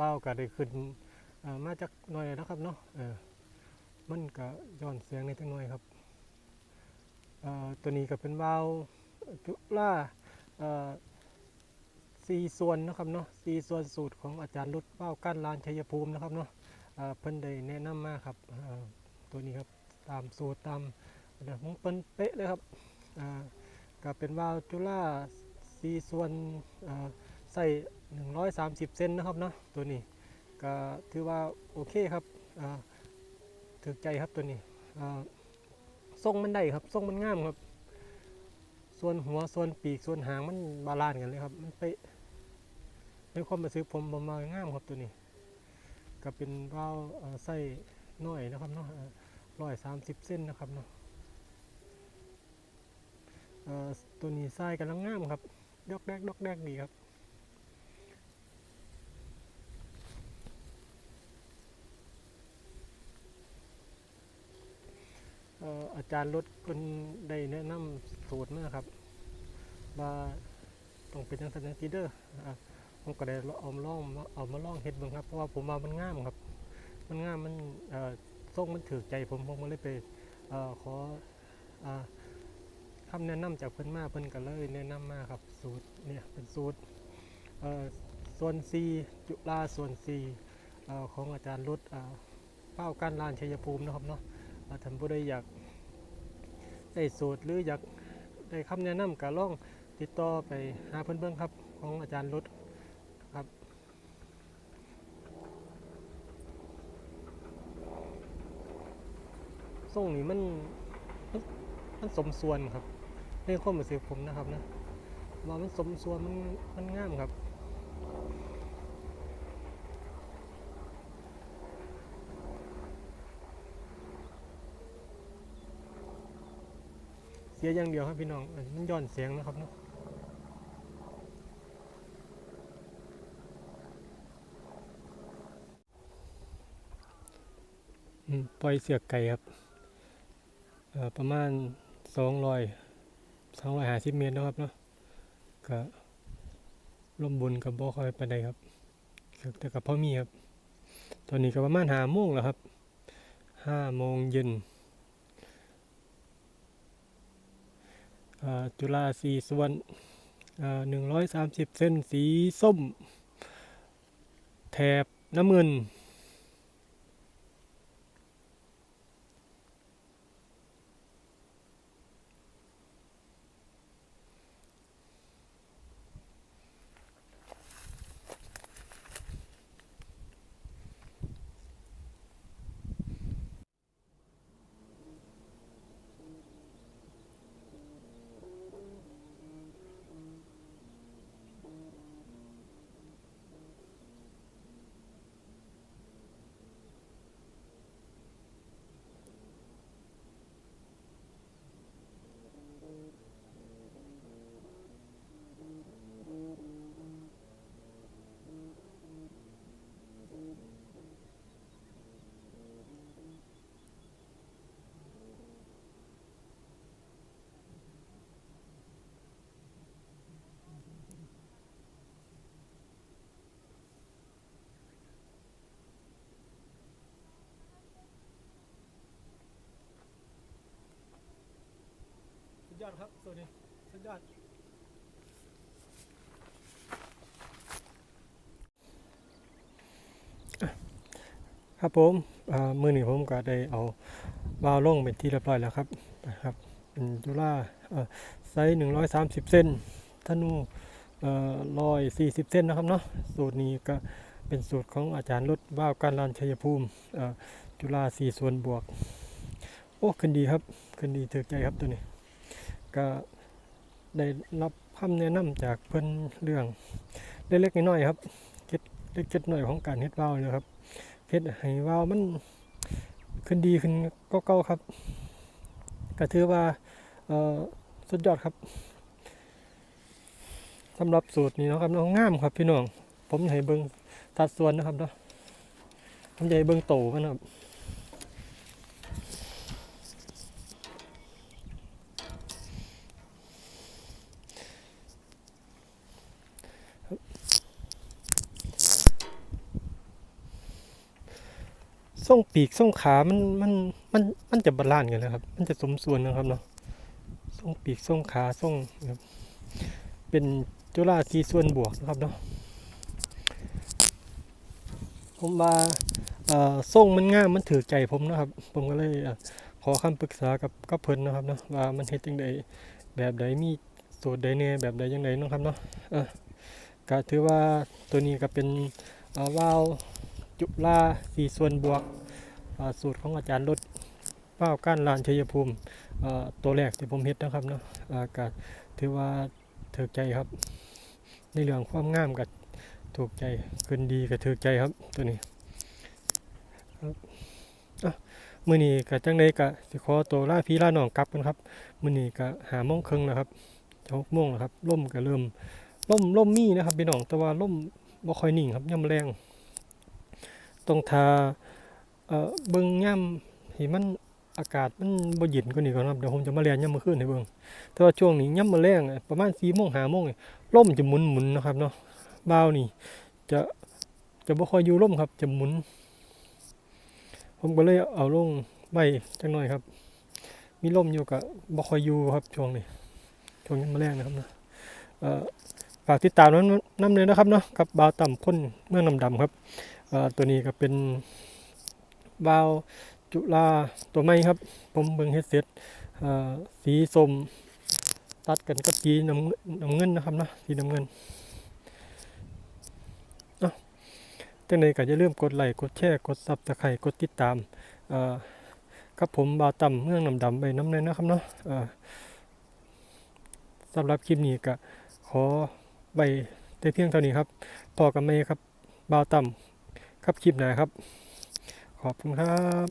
ว่าวก็ได้ขึ้นมาจากหน่อยแล้วครับเนาะเออมันก็ย้อนเสียงในจังหน่อยครับตัวนี้ก็เป็นว่าวจุฬาเอ่อสี่ส่วนนะครับเนาะสี่ส่วนสูตรของอาจารย์รุดว่าวก้านลานชัยภูมินะครับเนาะเพิ่นได้แนะนำมาครับตัวนี้ครับตามสูตรตามเดี๋ยวของเพิ่นเป๊ะเลยครับก็เป็นว่าวจุฬาสี่ส่วนอ ใส่130 เซนนะครับเนาะตัวนี้ก็ถือว่าโอเคครับถึกใจครับตัวนี้อ่าทรงมันได้ครับทรงมันงามครับ ส่วนหัวส่วนปีกส่วนหางมันบาลานซ์กันเลยครับมันเป๊ะในความรู้สึกผมผมมางามครับตัวนี้ ก็เป็นว่าวเอ่อใส่น้อยนะครับเนาะร้อยสามสิบเส้นนะครับเนาะตัวนี้ใส่กำลังงามครับดอกแดกดอกแดกดีครับ เอ่ออา จารย์รถคนได้แนะนำสูตรมาครับ ว่าต้องเป็นจังสันจังซีเดอร์อะผมก็ได้เอามาลองเอามาลองเฮ็ดเบิ่งครับเพราะว่าผมว่ามันงามครับ มันงามมันเอ่อทรงมันถือใจผมผมก็เลยไปเอ่อขออ่าคำแนะนำจากเพิ่นมาเพิ่นก็เลยแนะนำมาครับสูตรเนี่ยเป็นสูตรเอ่อส่วน C จุฬาส่วน C เอ่อของอาจารย์รุดอ่าเป้าการลานชัยภูมินะครับเนาะท่านผู้ใดอยาก ได้สูตรหรืออยากได้คำแนะนำก็ลองติดต่อไปหาเพื่อนเบิ่งครับของอาจารย์รถครับส่งนี้มันมันมันสมส่วนครับในความรู้สึกผมนะครับนะว่ามันสมส่วนมันมันงามครับ สียอย่างเดียวครับพี่น้องมันย้อนเสียงนะครับเนาะอืมปล่อยเสียกไก่ครับประมาณสองร้อยสองร้อยห้าสิบเมตรนะครับเนาะก็ลมบุญกับบ่ค่อยปานใดครับก็แต่กับพ่อมีครับ ตอนนี้ก็ประมาณห้าโมงแล้วครับห้าโมงเย็น อ่า จุฬาสีส่วนหนึ่งร้อยสามสิบเส้นสีส้ม แถบน้ำเงิน ดยอดครับตัวนี้สุดยอดครับผมมือหนี้ผมก็ได้เอาวาล์วลงเป็นที่เรียบร้อยแล้วครับนะครับเป็นจุฬาไซส์หนึ่งร้อยสามสิบเซนธนูเอ่อร้อยสี่สิบเซนนะครับเนาะสูตรนี้ก็เป็นสูตรของอาจารย์รุดว่าวการลานชัยภูมิจุฬาสี่ส่วนบวก โอ้ขึ้นดีครับ ขึ้นดีเถือใจครับตัวนี้ ก็ได้รับคำแนะนำจากเพื่อนเรื่องเล็กๆน้อยๆครับเก็ดเล็กเก็ดหน่อยของการเฮ็ดว่าวเนะครับเฮ็ดให้ว่าวมันขึ้นดีขึ้นก็เก่าๆครับ ก็ถือว่าเอ่อสุดยอดครับสำหรับสูตรนี้นะครับน้องงามครับพี่น้อง ผมอยากให้เบิ่งสัดส่วนนะครับเนาะผมอยากให้เบิ่งโตมันครับ ส่งปีกส่งขา มัน มัน มัน มันจะบาลานซ์กันนะครับ มันจะสมส่วนนะครับเนาะส่งปีกส่งขาส่งครับเป็นจุฬาสีส่วนบวกนะครับเนาะ ผมว่าเอ่อส่งมันงามมันถือใจผมนะครับ ผมก็เลยขอคำปรึกษากับกับเพิ่นนะครับเนาะว่ามันเฮ็ดจังไดแบบใดมีสูตรใดแน่แบบใดจังไดเนะครับเนาะก็ถือว่าตัวนี้ก็เป็นเอ่อวาว จุฬาสีส่วนบวกสูตรของอาจารย์รถว้าก้านลานชัยภูมิตัวแรกที่ผมเฮ็ดนะครับเนาะอ่าก็ถือว่าถือใจครับ ในเรื่องความงามก็ถูกใจขึ้นดีก็ถือใจครับตัวนี้มื้อนี้ก็จังไดก็สิขอตัวล่าพี่ลาน้องกลับกันครับมื้อนี้ก็หาโมงครึ่งแล้วครับจะหกโมงแล้วครับล่มก็เริ่มลมลมมีนะครับพี่น้องแต่ว่าล่มบ่ค่อยนิ่งครับย่ำแรง ต้องทาเอ่อเบิ่งย่ำห้มันอากาศมันบ่เย็นกว่านี้ก่อนครับเดี๋ยวผมจะมาเรียนย่ำมื้อคืนให้เบิ่งแต่ว่าช่วงนี้ย่ำมื้อแรงประมาณ4โมง5โมงนี่มจะหมุนๆนะครับเนาะบ่าวนี่จะจะบ่ค่อยอยู่ลมครับจะหมุน ผมก็เลยเอาลงไว้จังหน่อยครับ มีลมอยู่กับบ่ค่อยอยู่ครับช่วงนี้ช่วงนี้มาแรงนะครับนะเอ่อฝากติดตามน้ำน้ำเลยนะครับเนาะกับบาวต่ำพ้นเมืองน้ำดำครับ ตัวนี้ก็เป็นบาวจุฬาตัวไม้ครับ ผมเบิ่งเฮ็ดเสร็จสีส้มตัดกันกับสีน้ำน้ำเงินนะครับนะสีน้ำเงินเนาะจังใดก็อย่าลืมกดไลค์กดแชร์กดซับสไครต์กดติดตามครับผมบาต่ำเมืองน้ำดำไปน้ำเลยนะครับเนาะสำหรับคลิปนี้ก็ขอไปแต่เพียงเท่านี้ครับพอกับเมย์ครับบาต่ำ ครับคลิปหนาครับ ขอบคุณครับ